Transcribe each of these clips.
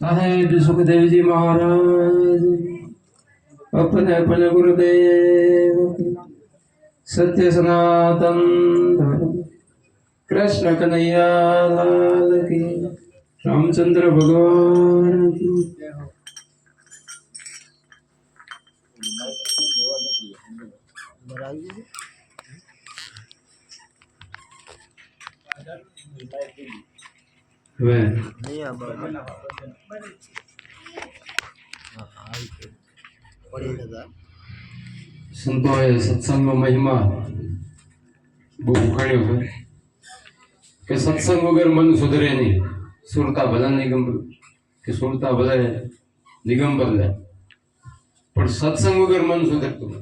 સાહેબ સુખદેવજી મહારાજ. અપને અપને ગુરુદેવ. સત્ય સનાતન ધર્મ. કૃષ્ણ કનૈયા લાલ કી. રામચંદ્ર ભગવાન હવે સંતોએ સત્સંગનો મહિમા બહુ ઉખાડ્યો છે કે સત્સંગ વગર મન સુધરે નહીં. સુરતા ભલા નિગમ કે સુરતા ભલે નિગંબર લે પણ સત્સંગ વગર મન સુધરતું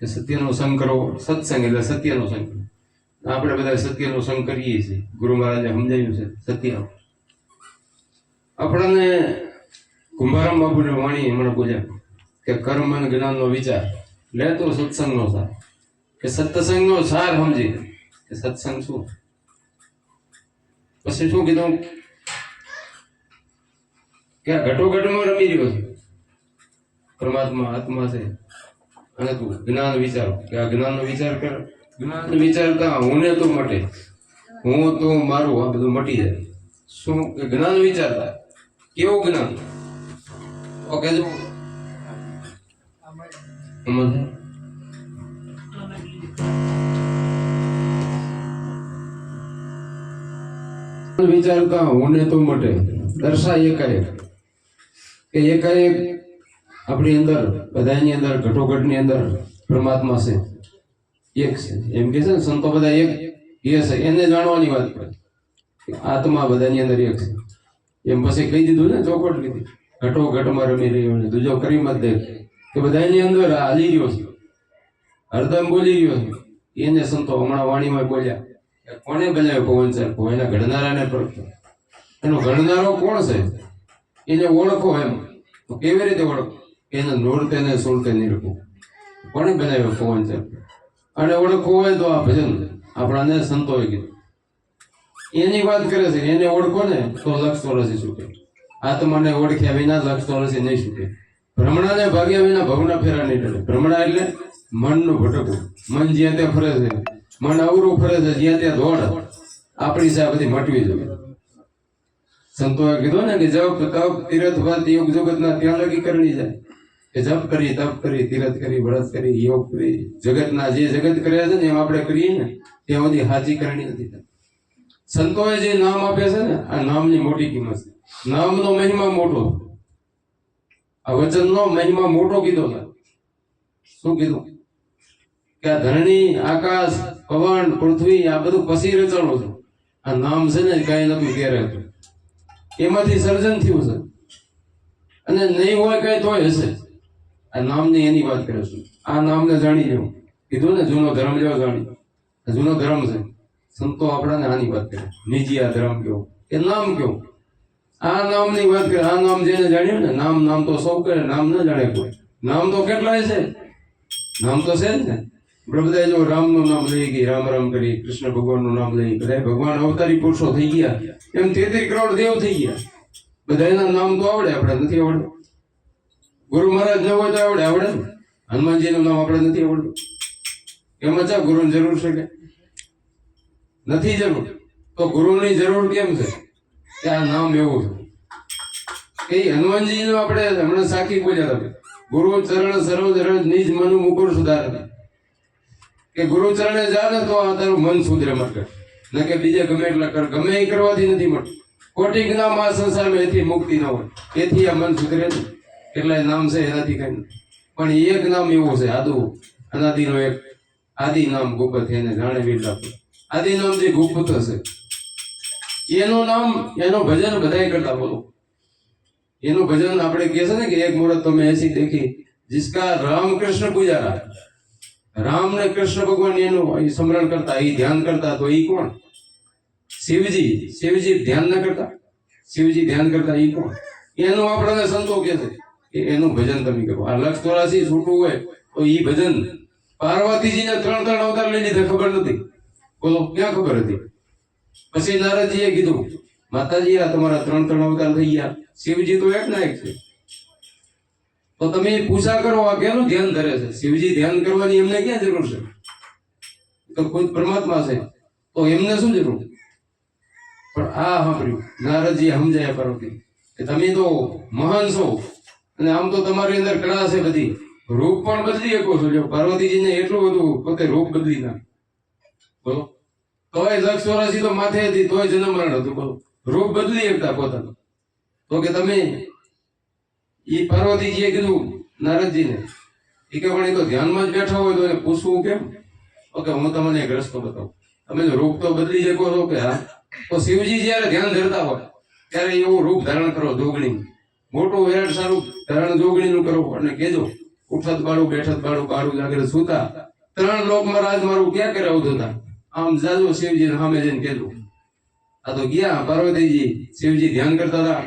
કે સત્યનો સંગ કરો સત્સંગ એટલે સત્યનો સંગ કરવો. આપણે બધા સત્યનો સંગ કરીએ છીએ. ગુરુ મહારાજે સમજાવ્યું છે, સત્ય. આપણને કુંભારામ બાપુને વાણી હમણાં બોલ્યા કે કર્મ અને જ્ઞાનનો વિચાર. લે તો સત્સંગનો સાર. કે સત્સંગનો સાર સમજી કે સત્સંગ શું? પછી શું કીધું? કે આ ઘટોઘટમાં રમી રહ્યો છે. પરમાત્મા આત્મા છે. અને તું જ્ઞાન વિચાર. કે આ જ્ઞાનનો વિચાર કર. જ્ઞાન વિચારતા હું ને તું મટે. હું તો મારું, આ બધું મટી જાય. શું કે જ્ઞાન વિચારતા? કેવું જ્ઞાન? ઓકે જો વિચારતા હુંને તો મટે. દર્શાય એકાએક. કે એકાએક આપણી અંદર, બધાની અંદર, ઘટોઘટની અંદર પરમાત્મા છે. એક છે એમ કે છે ને, સંતો બધા એક એ છે એને જાણવાની વાત કરે આત્મા બધાની અંદર એક છે. એમ પછી કહી દીધું ને, ચોખવટ લીધી. ઘટો ઘટમાં રમી રહ્યો છે. દૂજો કરી મત દે. કે બધાની અંદર હાલી રહ્યો છે. હરદમ બોલી રહ્યો છે. એને સંતો હમણાં વાણીમાં બોલ્યા કોને બનાવ્યો પવન સર એના ઘડનારાને પરખ્યો એનો ઘડનારો કોણ છે? એને ઓળખો એમ. તો કેવી રીતે ઓળખો? એને નોરતે ને સોળતે નિરખો કોને બનાવ્યો પવન સરખો અને ઓળખવું હોય તો આ ભજન આપણાને સંતોય કીધું એની વાત કરે છે, એને ઓળખો ને તો લક્ષ ચોરસી છૂટે. આત્માને ઓળખ્યા વિના લક્ષ ચોરસી નહીં છૂટે. ભ્રમણાને ભાગ્યા વિના ભવના ફેરા નહીં ટળે. ભ્રમણા એટલે મનનું ભટકવું. મન જ્યાં ત્યાં ફરે છે, મન અવરું ફરે છે, જ્યાં ત્યાં દોડ. આપણી સાથે બધી મટવી જોઈએ સંતોએ કીધું ને કે જપ તપ તીરથ વાત યોગ, જગતના ત્યાં લગી કરણી જાય કે જપ કરી, તપ કરી, તીરથ કરી, વ્રત કરી, યોગ કરી, જગતના જે જગત કર્યા છે ને, એમ આપણે કરીએ ને, ત્યાં સુધી હાજી કરણી નથી સંતોએ જે નામ આપ્યા છે ને, આ નામની મોટી કિંમત છે. નામનો મહિમા મોટો આ વચનનો મહિમા મોટો કીધો છે શું કીધું? કે આ ધરણી, આકાશ, પવન, પૃથ્વી, આ બધું પછી રચાણો છે. આ નામ છે ને, કઈ ક્યારે હતું. એમાંથી સર્જન થયું છે. અને નહીં હોય કઈ તોય હશે. આ નામની એની વાત કરે છું. આ નામને જાણી લેવું કીધું ને, જૂનો ધર્મ લેવો જાણી. જૂનો ધર્મ છે. સંતો આપણાને આની વાત કરે. નિજી આ ધર્મ કેવો કે નામ કેવું આ નામની વાત કરે. આ નામ જેને જાણ્યું ને, નામ નામ તો સૌ કરે, નામ ન જાણે કોઈ. નામ તો કેટલાય છે? નામ તો છે જ ને. આપણે બધા જો રામનું નામ લઈ ગઈ રામ રામ કરી કૃષ્ણ ભગવાનનું નામ લઈ બધા ભગવાન અવતારી પુરુષો થઈ ગયા. એમ તેત્રી કરોડ દેવ થઈ ગયા. બધા એના નામ તો આવડે, આપણે નથી આવડતું. ગુરુ મહારાજ ન હોય તો આવડે આવડે ને. હનુમાનજીનું નામ આપણે નથી આવડતું. એમ ચા ગુરુની જરૂર છે કે? નથી જરૂર. તો ગુરુની જરૂર કેમ છે? કે આ નામ એવું છે. એ હનુમાનજીનું આપણે હમણાં સાખી બોલ્યા હતા ગુરુ ચરણ સરોજ રજ નિજ મનુ મુકુર સુધારે કે ગુરુ ચરણે જા ને તો આ તારું મન સુધરે માટે ન કે બીજે ગમે એટલા કર, ગમે એ કરવાથી નથી મળતું. કોટિક નામ આ સંસારમાં એથી મુક્તિ ન હોય. એથી આ મન સુધરે નહીં. કેટલાય નામ છે એનાથી કઈ પણ એક નામ એવું છે, આદુ. અનાદિનો એક. આદિ નામ ગુપ્ત, એને જાણે વીર આદિ નામ જે ગુપ્ત છે, એનું નામ, એનું ભજન બધાય કરતા બોલો. એનું ભજન આપણે કહે છે ને કે એક મુહૂર્ત તમે એસી દેખી, જિસકા રામકૃષ્ણ પૂજારા. રામ ને કૃષ્ણ ભગવાન એનું સ્મરણ કરતા એ ધ્યાન કરતા, તો એ કોણ? શિવજી. શિવજી ધ્યાન ના કરતા? શિવજી ધ્યાન કરતા એ કોણ? એનું આપણને સંતો કે છે. એનું ભજન તમે કરો. આ લક્ષ ચોરાસી છૂટવું હોય, તો એ ભજન પાર્વતીજીને ત્રણ ત્રણ અવતાર લઈ લીધા, ખબર નથી. બોલો, ક્યાં ખબર હતી? પછી નારદજીએ કીધું, માતાજી, આ તમારા ત્રણ ત્રણ અવતાર થઈ ગયા. શિવજી તો એક ના એક છે. તો તમે પૂછા કરો, આ કેનું ધ્યાન ધરે છે? શિવજી ધ્યાન કરવાની એમને ક્યાં જરૂર છે? તો ખુદ પરમાત્મા છે. તો એમને શું જરૂર? પણ આ સાંભળ્યું. નારદજી સમજાયા પાર્વતી, કે તમે તો મહાન છો. અને આમ તો તમારી અંદર કળા છે બધી. રૂપ પણ બદલી શકો છો. જો પાર્વતીજીને એટલું બધું પોતે રૂપ બદલી નાખે. બોલો. તોય લક્ષ વર્ષી તો માથે હતી, તોય જન્મ મરણ હતું. બોલો. રૂપ બદલી શકતા પોતાનું. તો કે તમે એ પાર્વતીજીએ કીધું, નારદજીને એ કે પણ એ તો ધ્યાનમાં જ બેઠા હોય તો એને પૂછવું કેમ? ઓકે હું તમને એક રસ્તો બતાવું. તમે જો રૂપ તો બદલી શકો છો કે હા? તો શિવજી જ્યારે ધ્યાન ધરતા હોય, ત્યારે એવું રૂપ ધારણ કરો જોગણી મોટું વિરાટ સારું ધારણ જોગણીનું કરો અને કેજો ઉઠત બાળું, બેઠત બાળું બાળું જાગરે સુતા. ત્રણ લોકમાં રાજ મારું ક્યાં કરે અવધૂતા આમ જાજો શિવજી સામે જઈને કેજો આ તો ગયા પાર્વતીજી, શિવજી ધ્યાન કરતા હતા.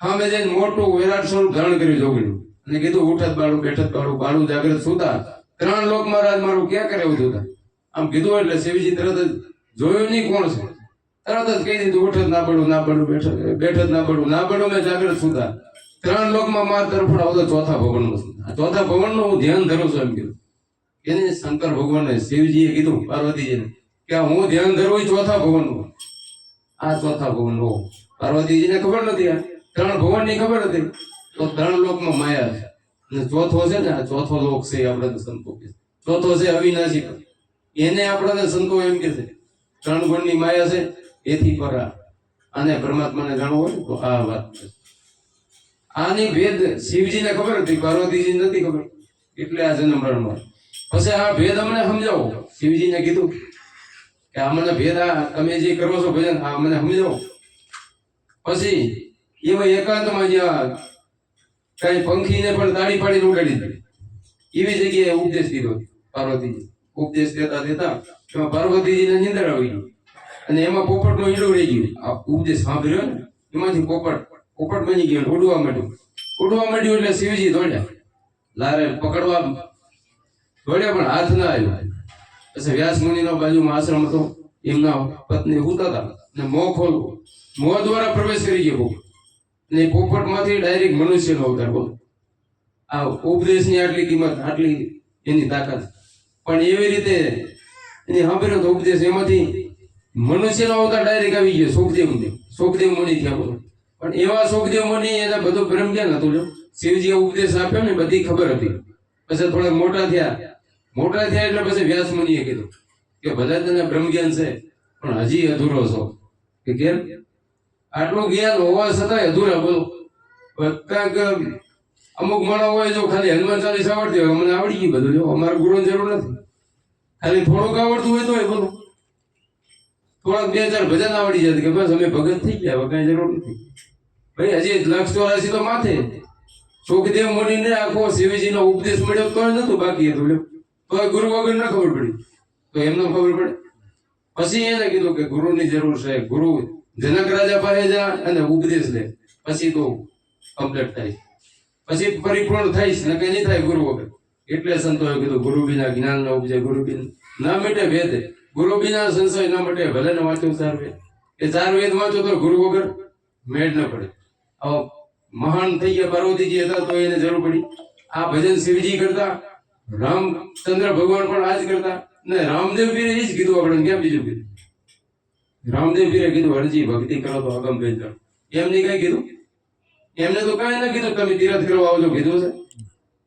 સામે જઈને મોટું વિરાટ સ્વરૂપ ધારણ કર્યું જોગણી અને કીધું, ઉઠત બાળું, બેઠત બાળું બાળું જાગૃત સુતા. ત્રણ લોક મહારાજ મારું ક્યાં કરે એવું જોતા? આમ કીધું એટલે શિવજી તરત જ, જોયું નહીં કોણ છે? તરત જ કહી દીધું, ઉઠત ના પડું ના પડું બેઠત ના પડું ના પડું મેં જાગૃત સુતા. ત્રણ લોકમાં માર તરફડાવો તો ચોથા ભવનમાં ચોથા ભવનનું હું ધ્યાન ધરું છું એમ કીધું. એને શંકર ભગવાને શિવજીએ કીધું પાર્વતીજીને કે હું ધ્યાન ધરું ચોથા ભવનનું આ ચોથા ભવન હો પાર્વતીજીને ખબર નથી આ. ત્રણ ભવનની ખબર હતી. તો ત્રણ લોકમાં માયા છે. અને ચોથો છે ને, આ ચોથો લોક છે આપણે સંતો કે ચોથો છે અવિનાશી એને આપણને સંતો એમ કે છે. ત્રણ ગુણની માયા છે, એથી પરા. અને પરમાત્માને જાણવું હોય તો આ વાત છે. આની ભેદ શિવજીને ખબર હતી પાર્વતીજી નથી ખબર. એટલે આ જન્મ મરણમાં પછી આ ભેદ અમને સમજાવો. શિવજીને કીધું કે આ મને ભેદ આ તમે જે કરો છો ભજન, આ મને સમજાવો. પછી એવા એકાંતમાં જ્યાં કઈ પંખીને પણ તાળી પાડીને ઉડાડી દીધી. એવી જગ્યાએ ઉપદેશ દીધો પાર્વતીજી. ઉપદેશ દેતા દેતા એમાં પાર્વતીજીને નિંદર આવી ગઈ. અને એમાં પોપટનું ઈંડું રહી ગયું. આ ઉપદેશ સાંભળ્યો ને, એમાંથી પોપટ પોપટ બની ગયો, ઉડવા માંડ્યું. ઉડવા માંડ્યું એટલે શિવજી દોડ્યા. લારે પકડવા દોડ્યા પણ હાથ ના આવ્યો. પછી વ્યાસ મુનિનો બાજુમાં આશ્રમ હતો. એમના પત્ની હુતા હતા. ને મોં ખોલવું. મોં દ્વારા પ્રવેશ કરી ગયો ને પોપટમાંથી ડાયરેક્ટ મનુષ્યનો અવતાર બોલો. આ ઉપદેશની આટલી કિંમત, આટલી એની તાકાત. પણ એવી રીતે એની સાંભળ્યો ઉપદેશ એમાંથી મનુષ્યનો અવતાર ડાયરેક્ટ આવી ગયો. સુખદેવ સુખદેવ મુનિ થયા બોલો. પણ એવા સુખદેવ મુનિ એને બધું બ્રહ્મ જ્ઞાન હતું જો શિવજીએ ઉપદેશ આપ્યો ને બધી ખબર હતી. પછી થોડા મોટા થયા. મોટા થયા એટલે પછી વ્યાસ મુનિએ કીધું કે ભલે તને બ્રહ્મ જ્ઞાન છે, પણ હજી અધૂરો છો. કે કેમ? આટલું જ્ઞાન હોવા છતાંય અધૂરા બોલો. કાંઈક અમુક માણસ હોય જો ખાલી હનુમાન ચાલીસ આવડતી હોય, અમને આવડી ગઈ બધું. જો અમારે ગુરુ જરૂર નથી. ખાલી થોડુંક આવડતું હોય તોય બોલો. થોડાક બે ચાર ભજન આવડી જાય કે બસ અમે ભગત થઈ ગયા, હવે કઈ જરૂર નથી. ભાઈ, હજી લક્ષ ચોરાશી તો માથે. સુખદેવ મુનિને આખો શિવજીનો ઉપદેશ મળ્યો તો નતું બાકી હતું. તો ગુરુ વગર ના ખબર પડી. તો એમને ખબર પડે. પછી એને કીધું કે ગુરુની જરૂર છે. ગુરુ જનક રાજા પાસે જા અને ઉપદેશ લે. પછી તો કમ્પ્લીટ થાય. પછી પરિપૂર્ણ થઈશ, ને કઈ નહીં થાય ગુરુ વગર. એટલે સંતોએ કીધું ગુરુ વિના જ્ઞાન ના ઉપજે ગુરુ બિન ના મેટે ભેદ. ગુરુ વિના સંશય ના મટે, ભલે ને વાંચો ચાર વેદ એ ચાર વેદ વાંચો તો ગુરુ વગર મેળ ન પડે. મહાન થઈ ગયા પાર્વતીજી હતા, તો એને જરૂર પડી. આ ભજન શિવજી કરતા, રામચંદ્ર ભગવાન પણ આ જ કરતા. ને રામદેવ પીરે એ જ કીધું આપણે, કેમ બીજું કીધું? રામદેવ પીરે કીધું, હરજી ભક્તિ કરો તો અગમ ભેદ કરો. એમને કઈ કીધું? એમને તો કઈ ના કીધું, તમે તીરથ કરવા આવજો કીધું છે.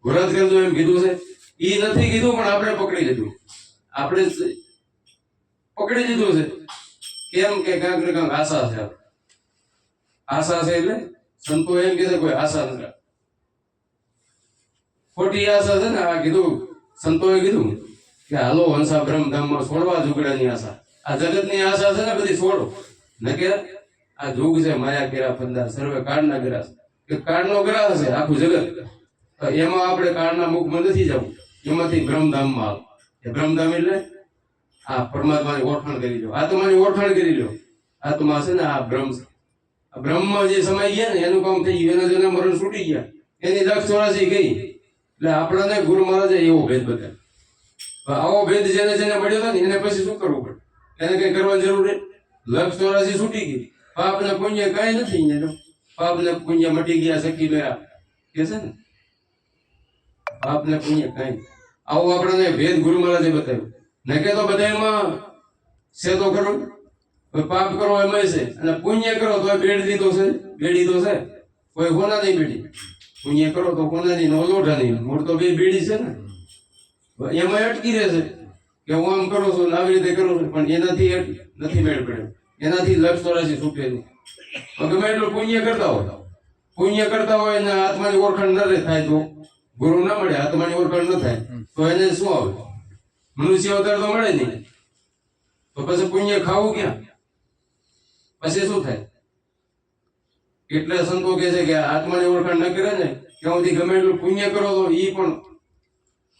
વ્રત કરજો, એમ કીધું છે. એ નથી કીધું, પણ આપણે પકડી લીધું. આપણે પકડી લીધું છે. કેમ કે કાંઈક ને કાંઈક આશા છે. આશા છે એટલે સંતો એમ કે કોઈ આશા નથી. ખોટી આશા છે ને, આ કીધું, સંતોએ કીધું કે હાલો હંસા બ્રહ્મધામમાં છોડવા ઝુગડાની આશા. આ જગતની આશા છે ને બધી છોડો. ન કે, આ જુગ છે, માયા કેરા ફંદા સર્વે કાળના ગ્રાસ. કે કાળનો ગ્રાસ છે, આખું જગત. એમાં આપણે કાળના મુખમાં નથી જવું. એમાંથી બ્રહ્મધામમાં આવો. એ બ્રહ્મધામ એટલે આ પરમાત્માની ઓળખાણ કરી લો. આ તમારી ઓળખાણ કરી લો. આ તમારે છે ને, આ બ્રહ્મ છે. આ બ્રહ્મમાં જે સમય ગયા ને, એનું કામ થઈ ગયું. એના જેના મરણ છૂટી ગયા. એની લક્ષ ચોરાસી ગઈ. એટલે આપણને ગુરુ મહારાજે એવો ભેદ બતાવ્યો. આવો ભેદ જેને જેને મળ્યો હતો ને, એને પછી શું કરવું પડે? એને કઈ કરવાની જરૂર લક્ષ ચોરાસી છૂટી ગઈ. પાપ ને પુણ્ય કઈ નથી એનો પાપ ને પુણ્ય મટી ગયા શકી ગયા કે છે ને? પાપ ને પુણ્ય કઈ આવો આપણને ભેદ ગુરુ મહારાજે બતાવ્યું. નકે તો બધામાં છે તો હવે પાપ કરો એમાં છે અને પુણ્ય કરો તો બેડ દીધો છે. બેડી તો છે. કોઈ કોના નહીં બેડી. પુણ્ય કરો તો કોના નહીં નો લોઢા નહીં મૂળ તો બે બેડી છે ને. એમાં અટકી રહેશે કે હું આમ કરું છું આવી રીતે કરું છું. પણ એનાથી નથી મેળ પડે. એનાથી લક્ષ ચોરાશી છૂટે નહીં. ગમે એટલું પુણ્ય કરતા હોય. પુણ્ય કરતા હોય ને આત્માની ઓળખાણ ન રહે થાય તો ગુરુ ના મળે, આત્માની ઓળખાણ ન થાય. તો એને શું આવે? મનુષ્ય અવતાર તો મળે નહીં. તો પછી પુણ્ય ખાવું ક્યાં? પછી શું થાય? એટલે સંતો કહે છે કે આત્માની ઓળખાણ ન કરે ને ત્યાં સુધી ગમે એટલું પુણ્ય કરો તો એ પણ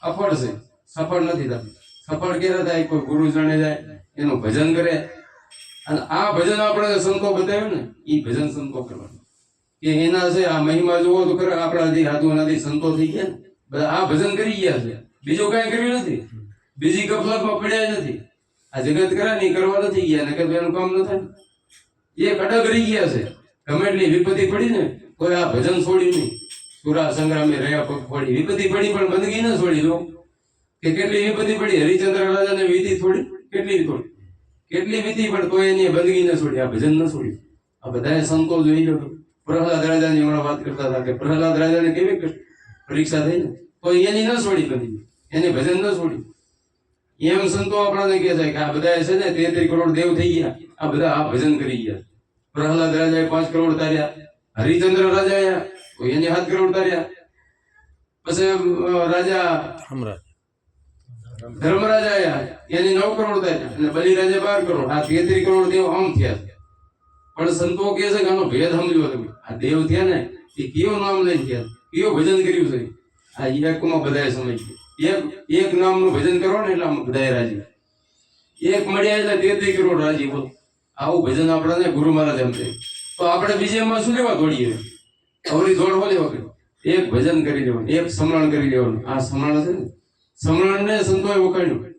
અફળ છે. સફળ નથી થતું. સફળ ક્યારે થાય? કોઈ ગુરુ જણે જાય, એનું ભજન કરે. અને આ ભજન આપણે સંતો બતાવ્યું ને એ ભજન સંતો કરવાનું. કે એના છે, આ મહિમા જોવો તો ખરા આપણાથી સાધુઓનાથી સંતો થઈ ગયા ને, બધા આ ભજન કરી ગયા છે. બીજું કાંઈ કર્યું નથી. બીજી કફલતમાં પડ્યા નથી. આ જગત કરે ને કરવા નથી ગયા, નકર તો એનું કામ ન થાય. એક અડગ રહી ગયા છે. ગમે વિપત્તિ પડી ને કોઈ આ ભજન છોડી નહીં. સુરા સંગ્રામે રહ્યા પગ પડી વિપત્તિ પડી પણ બંદગી ન છોડી લો કે કેટલી વિપત્તિ પડી? હરિચંદ્ર રાજાને વિધિ થોડી કેટલી થોડી કેટલી વિધિ પણ કોઈ એની બંદગી ન છોડી, આ ભજન ન છોડી. આ બધાએ સંતો જોઈ લો પ્રહલાદ રાજાની હમણાં વાત કરતા હતા કે પ્રહલાદ રાજાને કેવી પરીક્ષા થઈ ને? તો એની ન છોડી બધી એને ભજન ન છોડ્યું એમ સંતો આપણને કહે છે કે આ બધા છે ને તેત્રી કરોડ દેવ થઈ ગયા. આ બધા આ ભજન કરી ગયા. પ્રહલાદ રાજાએ પાંચ કરોડ તાર્યા. હરિચંદ્ર રાજાએ એને સાત કરોડ તાર્યા. પછી રાજા ધર્મરાજા એની નવ કરોડ તાર્યા અને બલિરાજે બાર કરોડ. આ તેત્રી કરોડ દેવ આમ થયા. પણ સંતો કહે છે કે આનો ભેદ સમજો તમે. આ દેવ થયા ને એ કયો નામ લઈને થયા કયો ભજન કર્યું છે? આ ઈરાકમાં બધાએ સમજ એક એક નામનું ભજન કરો ને એટલે આમ બધાએ રાજી. એક મળ્યા એટલે તેત્રી કરોડ રાજી બોલ. આવું ભજન આપણને ગુરુ મહારાજ એમ થાય. તો આપણે બીજે એમાં શું લેવા દોડીએ? અવરી દોડ હોય લેવા એક ભજન કરી લેવાનું, એક સમરણ કરી લેવાનું. આ સમરણ છે ને? સમરણને સંતોએ વખાણ્યું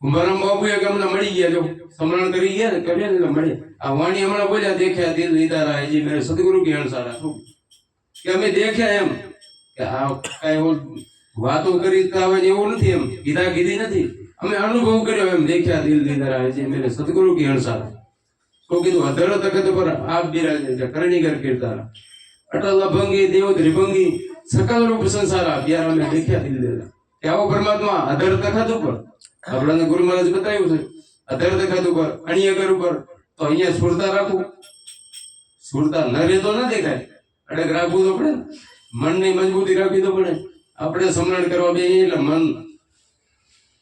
કુંભારામ બાપુ એક અમને મળી ગયા જો. સમરણ કરી ગયા ને કરીએ ને મળ્યા. આ વાણી હમણાં બોલ્યા, દેખ્યા દિલ દીદારા હજી મેરે સદગુરુ જ્ઞાન સારા કે અમે દેખ્યા એમ. કે આ કાંઈ વાતો કરી આવે એવું નથી એમ. કીધા કીધી નથી. અમે અનુભવ કર્યો એમ. દેખ્યા દિલ દીદારા છે. મેરે સદગુરુ કે અણસારા. તો કીધું અધર તખત પર આપ બિરાજે છે. કરણીગર કીર્તારા અટલ અભંગી, દેવ ત્રિભંગી, સકલ રૂપ સંસાર પ્યાર અમે દેખ્યા દિલ દીદારા કે આવો પરમાત્મા અધર તખત ઉપર. આપણને ગુરુ મહારાજ બતાવ્યું છે. અધર તખત ઉપર અણિયગર ઉપર. તો અહીંયા સુરતા રાખવું સુરતા ન રહે તો ન દેખાય. અડગ રાખવું તો પડે મનની મજબૂતી રાખવી તો પડે. આપણે સમરણ કરવા બે એટલે મન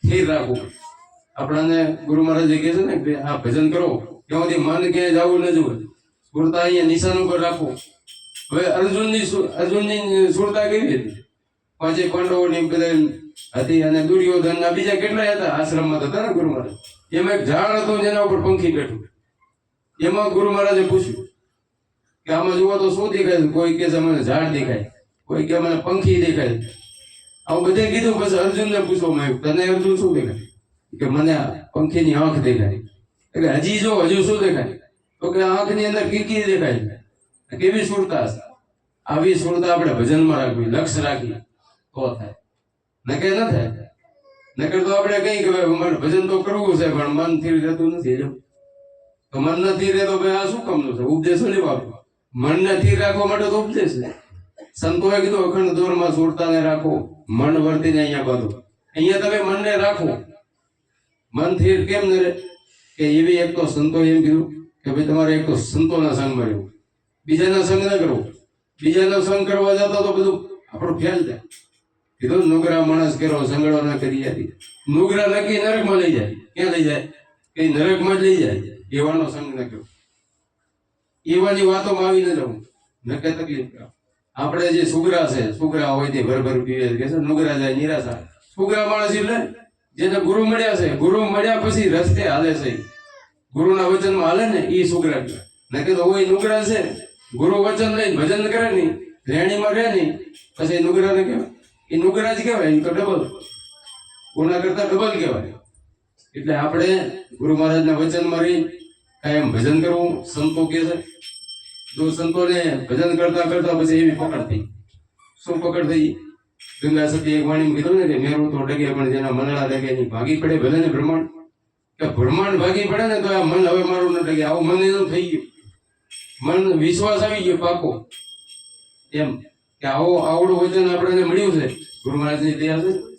સ્થિર રાખવું આપણને ગુરુ મહારાજે કહે છે ને કે આ ભજન કરો. ત્યાં સુધી મન ક્યાંય જવું ન જવું. સુરતા અહીંયા નિશાન ઉપર રાખવું હવે અર્જુનની અર્જુનની સુરતા કેવી હતી? પાંચે પાંડવોની બધા હતી અને દુર્યોધનના બીજા કેટલાય હતા આશ્રમમાં હતા ને ગુરુ મહારાજ? એમાં એક ઝાડ હતું જેના ઉપર પંખી બેઠું. એમાં ગુરુ મહારાજે પૂછ્યું કે આમાં જુઓ તો શું દેખાય કોઈ કે મને ઝાડ દેખાય. કોઈ કે મને પંખી દેખાય. આવું બધે કીધું, પછી અર્જુનને પૂછવામાં આવ્યું તને અર્જુન શું દેખાય? કે મને પંખીની આંખ દેખાય. એટલે હજી જો, હજુ શું દેખાય? તો કે આંખની અંદર કીકી દેખાય કેવી સુરતા છે? આવી સુરતા આપણે ભજનમાં રાખવી લક્ષ્ય રાખી. તો થાય. નકે ન થાય? નકર તો આપણે કઈ કે ભજન તો કરવું છે, પણ મનથી રહેતું નથી જો તો મન નથી રહેતો આ શું કામનું છે? ઉપદેશ નહીં બાપુ મન નથી રાખવા માટે તો ઉપદેશ છે. સંતોએ કીધું, અખંડ દોરમાં સુરતાને રાખો, મન વર્તીને અહીંયા બાંધો. અહીંયા તમે મનને રાખો. મન થીર કેમ ન રહે? કે એવી એક તો સંતો એમ કીધું કે ભાઈ, તમારે એક તો સંતોના સંગમાં રહેવું બીજાના સંગ ન કરવો. બીજાનો સંગ કરવા જતા તો બધું આપણું ફેલ જાય. કીધું, નુગરા માણસ કેરો સંગડો ના કરી હતી નુગરા નક્કી નરકમાં લઈ જાય. ક્યાં લઈ જાય? કે નરકમાં જ લઈ જાય. એવાનો સંગ ન કરો એવાની વાતોમાં આવી ન જવું નકે તકલીફ કરે. આપણે જે સુગરા છે, સુગરા હોય તે ભરભર પીવે કે છે, નુગરા જાય, નિરાશા. સુગરા માણસ એટલે જેને ગુરુ મળ્યા છે. ગુરુ મળ્યા પછી રસ્તે હાલે છે. ગુરુના વચનમાં હાલે ને એ સુગરા નકે તો હોય નુગરા છે. ગુરુ વચન લઈને ભજન કરે નહીં રેણીમાં રહે નહીં પછી નુગરા ને કહેવાય. એ નુગરા જ કહેવાય એ તો ડબલ ગુના કરતા ડબલ કહેવાય. એટલે આપણે ગુરુ મહારાજના વચનમાં રહી કાયમ ભજન કરવું સંતો કે છે. જો સંતોને ભજન કરતા કરતા પછી એવી પકડ થઈ. શું પકડ થઈ? ગંગા સતી એક વાણી કીધું ને કે મેરું તો ડગે પણ જેના મનડા ડગે એની ભાગી પડે ભલે ને બ્રહ્માંડ. કે બ્રહ્માંડ ભાગી પડે ને તો આ મન હવે મારું ન ડગે. આવું મન એનું થઈ ગયું. મન વિશ્વાસ આવી ગયો પાકો. એમ કે આવો આવડું વચન આપણને મળ્યું છે. ગુરુ મહારાજની દયા છે.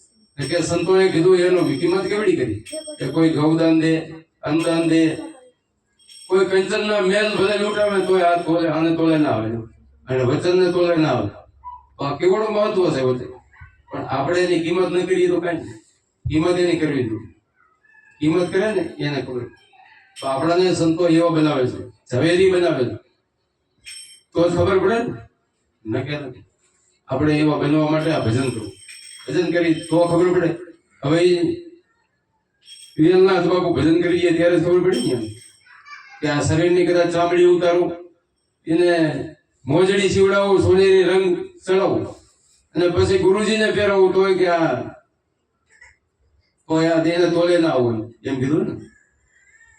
કે સંતોએ કીધું, એનો કિંમત કેવડી કરી? કે કોઈ ગૌદાન દે, અન્નદાન દે કોઈ કંચનના મેલ ભલે લૂંટાવે તોય હાથ ખોલે, આને તોલે ના આવે. અને વચનને તોલે ના આવે. તો આ કેવડું મહત્વ છે વચન પણ આપણે એની કિંમત ન કરીએ તો કાંઈ. કિંમત એની કરવી જોઈએ. કિંમત કરે ને, એને ખબર. તો આપણાને સંતો એવા બનાવે છે. ઝવેરી બનાવે છે. તો ખબર પડે ને? ન કે નથી આપણે એવા બનવા માટે આ ભજન કરવું. ભજન કરી તો ખબર પડે. હવે વિરલનાથ અથવા ભજન કરીએ ત્યારે ખબર પડી ને. કે આ શરીરની કદાચ ચામડી ઉતારું, એને મોજડી સીવડાવું સોનેરી રંગ ચડાવું. અને પછી ગુરુજીને પહેરાવું તોય કે આ કોઈ આ દેહને તોલે ના આવું એમ કીધું ને.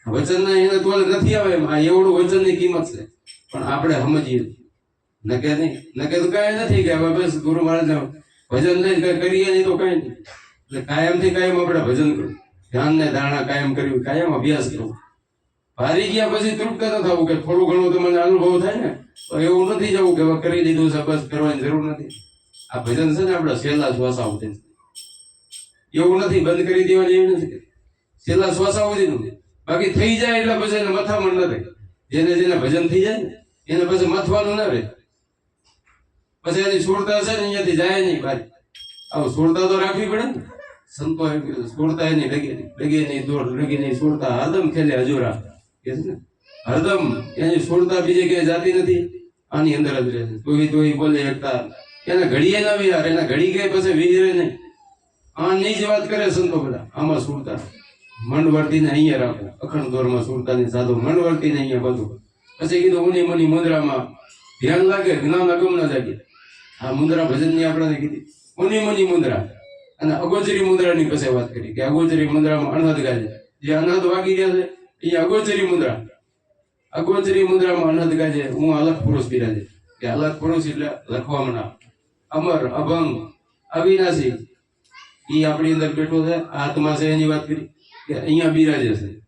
વચન એને તોલે નથી આવે એમ, આ એવડું વચનની કિંમત છે. પણ આપણે સમજીએ. નકે નહીં નકે તો કાંઈ નથી કે હવે બસ ગુરુ મહારાજ ભજન નહીં કઈ કરીએ નહીં તો કાંઈ નહીં. એટલે કાયમથી કાયમ આપણે ભજન કરવું. ધ્યાન ને ધારણા કાયમ કરવી, કાયમ અભ્યાસ કરવો. હારી ગયા પછી તૃપ્ત ન થવું કે થોડું ઘણું મને અનુભવ થાય ને તો એવું નથી જવું કે કરી દીધું છે, બસ કરવાની જરૂર નથી. આ ભજન છે ને આપણે છેલ્લા શ્વાસા આવતે એવું નથી, બંધ કરી દેવાની એવું નથી છેલ્લા શ્વાસ આવતી નથી. બાકી થઈ જાય એટલે પછી એને મથામણ ન રહે જેને જેને ભજન થઈ જાય ને, એને પછી મથવાનું ના રહે. પછી એની સુરતા છે ને અહીંયાથી જાય નહીં બહાર. આવું સુરતા તો રાખવી પડે ને. સંતો સુરતા એની લગે લગે નહીં દોડ લગે નહીં સુરતા હરદમ ખેલે હજુરા. હરદમ એની સુરતા બીજે ક્યાંય જાતી નથી. આની અંદર જ રહે છે. તોય તોય બોલે એકતા એને ઘડીએ ના વિહાર, એના ઘડી ગઈ પછી વિહરે નહીં. આ નહીં જ વાત કરે સંતો બધા. આમાં સુરતા. મંડવર્તી ને અહીંયા રાખે. અખંડ દોરમાં સુરતાની સાધુ મંડવર્તીને અહીંયા બધું પછી કીધું, ઉની મની મુદ્રામાં ધ્યાન લાગે, જ્ઞાન અગમ ના જાગે. આ મુદ્રા ભજનની આપણને કીધી. ઉની મની મુદ્રા. અને અગોચરી મુદ્રાની પછી વાત કરી કે અગોચરી મુદ્રામાં અનાથ ગાજે જે અનાથ વાગી ગયા છે એ અગોચરી મુદ્રા. અગોચરી મુદ્રામાં અનંત ગાજે, હું અલગ પુરુષ બિરાજે કે અલગ પુરુષ એટલે લખવામાં ના અમર, અભંગ, અવિનાશી. એ આપણી અંદર બેઠો છે, આત્મા છે એની વાત કરી. કે અહીંયા બિરાજે છે.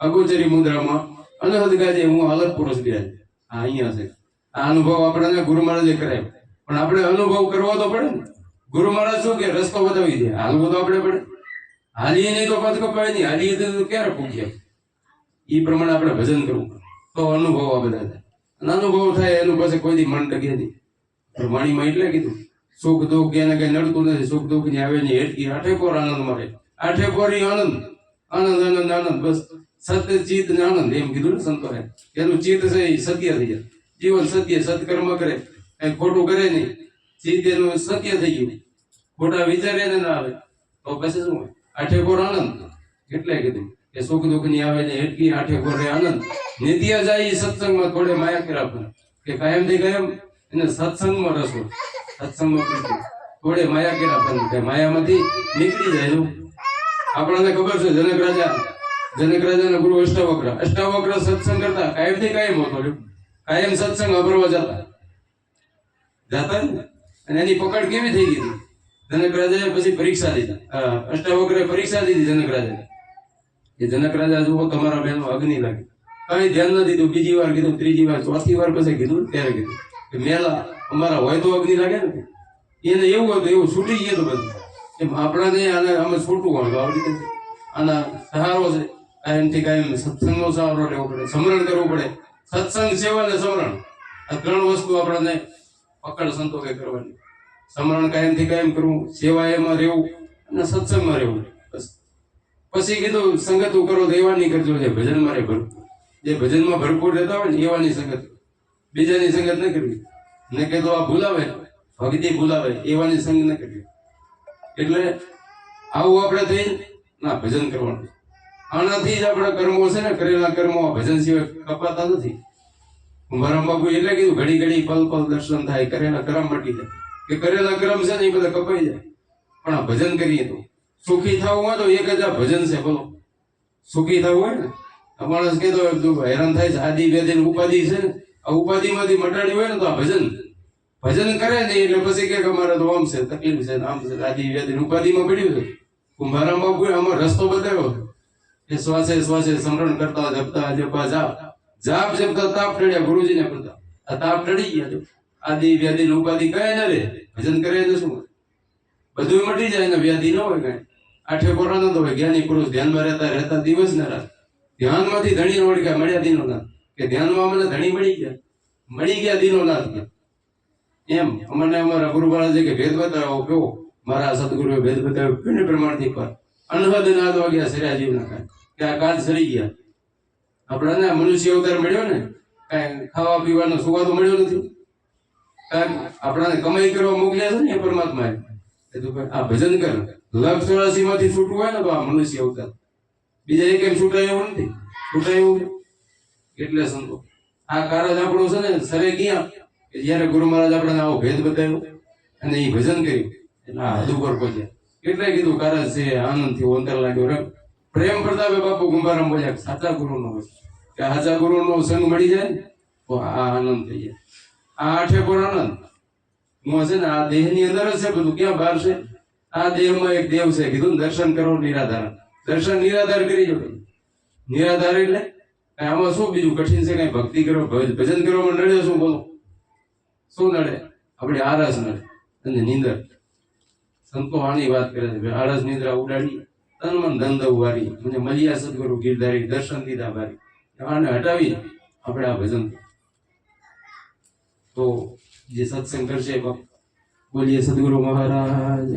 અગોચરી મુદ્રામાં અનહદ ગાજે, હું અલગ પુરુષ બિરાજે આ અહીંયા છે. આ અનુભવ આપણને ગુરુ મહારાજે કરાય. પણ આપણે અનુભવ કરવો તો પડે ને. ગુરુ મહારાજ શું કે, રસ્તો બતાવી દે. હાલવો તો આપણે પડે. હાલીએ નહીં તો પદ કપાય નહીં. હાલીએ તો ક્યારે પૂછ્યા એ પ્રમાણે આપણે ભજન કરવું તો અનુભવ આ બધા થાય. અને અનુભવ થાય એનું પછી કોઈ મન ટકે નહીં. પણ વાણીમાં એટલે કીધું, સુખ દુઃખ એને કઈ નડતું નથી. સુખ દુઃખની આવે નહીં એટલી આઠે કોર આનંદ મળે આઠે કોરી આનંદ? આનંદ આનંદ આનંદ. બસ સત્ય, ચિત્ત ને આનંદ. એમ કીધું ને સંતો એનું ચિત્ત છે એ સત્ય થઈ જાય. જીવન સત્ય, સત્કર્મ કરે. કઈ ખોટું કરે નહીં. ચિત્ત એનું સત્ય થઈ ગયું. ખોટા વિચારે ને ના આવે. તો પછી શું હોય? આઠે કોર આનંદ. એટલે કીધું? કે સુખ દુઃખની આવે ને એટલી આઠે કોરે આનંદ. નિધિયા જાય સત્સંગમાં થોડે માયા કે રાખવું કે કાયમથી કાયમ એને સત્સંગમાં રસો. સત્સંગમાં. થોડે માયા કે રાખવાનું કે માયામાંથી નીકળી જાય આપણને ખબર છે, જનક રાજા. જનક રાજાના ગુરુ અષ્ટાવક્ર. અષ્ટાવક્ર સત્સંગ કરતા કાયમથી કાયમ હતો. કાયમ સત્સંગ અભરવા જતા. જાતા અને એની પકડ કેવી થઈ ગઈ? જનક રાજાએ પછી પરીક્ષા દીધા. અષ્ટાવક્રે પરીક્ષા દીધી જનક રાજાને. એ જનક રાજા જુઓ તમારા બહેનો અગ્નિ લાગી. કઈ ધ્યાન ન દીધું. બીજી વાર કીધું, ત્રીજી વાર, ચોથી વાર પછી કીધું, ત્યારે કીધું કે મેલા, અમારા હોય તો અગ્નિ લાગે ને એને એવું હોય તો એવું છૂટી ગયું તો બધું. એમ આપણાને આને અમે છૂટવું હોય તો આવડી આના સહારો છે એમથી કાયમ સત્સંગનો સહારો લેવો પડે, સમરણ કરવું પડે. સત્સંગ સેવા ને સમરણ. આ ત્રણ વસ્તુ આપણને પકડ સંતોષે કરવાની. સમરણ કાયમથી કાયમ કરવું સેવા એમાં રહેવું અને સત્સંગમાં રહેવું. પછી કીધું, સંગત કરો તો કરજો જે ભજનમાં રહે ભરપૂર. જે ભજનમાં ભરપૂર રહેતા હોય ને, એવાની સંગત. બીજાની સંગત ન કરવી. ને કે તો આ ભૂલાવે, ભક્તિ ભૂલાવે, એવાની સંગ ન કરવી. એટલે આવું આપણે થઈ ના, ભજન કરવાનું. આનાથી જ આપણા કર્મો છે ને, કરેલા કર્મો ભજન સિવાય કપાતા નથી. મારા બાપુ એટલે કીધું, ઘડી ઘડી પલ પલ દર્શન થાય, કરેલા કરમ મટી જાય કે કરેલા કર્મ છે ને એ બધા કપાઈ જાય. પણ આ ભજન કરીએ તો સુખી થવું હોય તો એક જ આ ભજન છે, બોલો. સુખી થવું હોય ને? આ માણસ કહેતો હેરાન થાય છે, આદિ વ્યાધિ ઉપાધિ છે ને? આ ઉપાધિમાંથી મટાડી હોય ને તો આ ભજન. ભજન કરે ને એટલે પછી કે અમારે તો આમ છે, તકલીફ છે આમ છે, આદિ વ્યાધિ ઉપાધિમાં પડ્યું છે. કુંભારામ બાપુ આમાં રસ્તો બતાવ્યો એ શ્વાસે શ્વાસે સ્મરણ કરતા જપતા જપા જાપ. જાપ જપતા તાપ ટળ્યા ગુરુજીને પડતા આ તાપ ટળી ગયા આદિ વ્યાધિ ઉપાધિ કઈ ને રે ભજન કરે તો શું? બધું મટી જાય ને વ્યાધિ ન હોય કઈ. આઠે કોરા નતો હોય જ્ઞાની પુરુષ ધ્યાનમાં રહેતા રહેતા દિવસ ના રાત ધ્યાનમાંથી ધણી ઓળખ્યા મળ્યા દિનો નાથ કે ધ્યાનમાં મને ધણી મળી ગયા? મળી ગયા દિનો નાથ એમ, અમને અમારા ગુરુ મહારાજે કે ભેદ બતાવો, કેવો? મારા સદગુરુએ ભેદ બતાવ્યો કેને પ્રમાણથી પર. અનહદ નાદ વાગ્યા સર્યા જીવના કાંઈ. કે આ કાલ સરી ગયા. આપણા ને મનુષ્ય અવતાર મળ્યો ને, કાંઈ ખાવા પીવાનો સુવાદો મળ્યો નથી. કાંઈ આપણાને કમાઈ કરવા મોકલ્યા છે ને એ પરમાત્માએ. એ તો આ ભજન કર. લાખ ચોરાસી માંથી છૂટવું હોય ને તો આ મનુષ્ય અવતાર. બીજા એક એમ છૂટાય એવું નથી. છૂટાય એવું એટલે સંતો. આ કારજ આપણો છે ને સરે ક્યાં? કે જ્યારે ગુરુ મહારાજ આપણને આવો ભેદ બતાવ્યો અને એ ભજન કર્યું. એટલે આ હદ ઉપર પહોંચ્યા. એટલે કીધું, કારજ છે, આનંદથી અંતર લાગ્યો. રે પ્રેમ પ્રતાપે બાપુ ગુંભારામ બોલ્યા, સાચા ગુરુ નો હોય. કે સાચા ગુરુ નો સંગ મળી જાય ને, તો આ આનંદ થઈ જાય. આ આઠે પણ આનંદ હું છે ને આ દેહની અંદર જ છે બધું. ક્યાં બહાર છે? આ દેહમાં એક દેવ છે. કીધું દર્શન કરો નિરાધાર. દર્શન નિરાધાર કરી જો નિરાધાર એટલે આમાં શું બીજું? કઠિન છે કઈ? ભક્તિ કરો, ભજ- ભજન કરવામાં નડે શું બોલો? શું નડે? આપણે આળસ નડે. અને નીંદર. સંતો આની વાત કરે છે. આળસ નિંદ્રા ઉડાડી. તન મન ધંધ ઉવારી મને મળ્યા સદગુરુ ગીરધારી, દર્શન દીધા ભારી આને હટાવી આપણે આ ભજન તો જે સત્સંગ કરશે બાપ બોલીએ સદગુરુ મહારાજ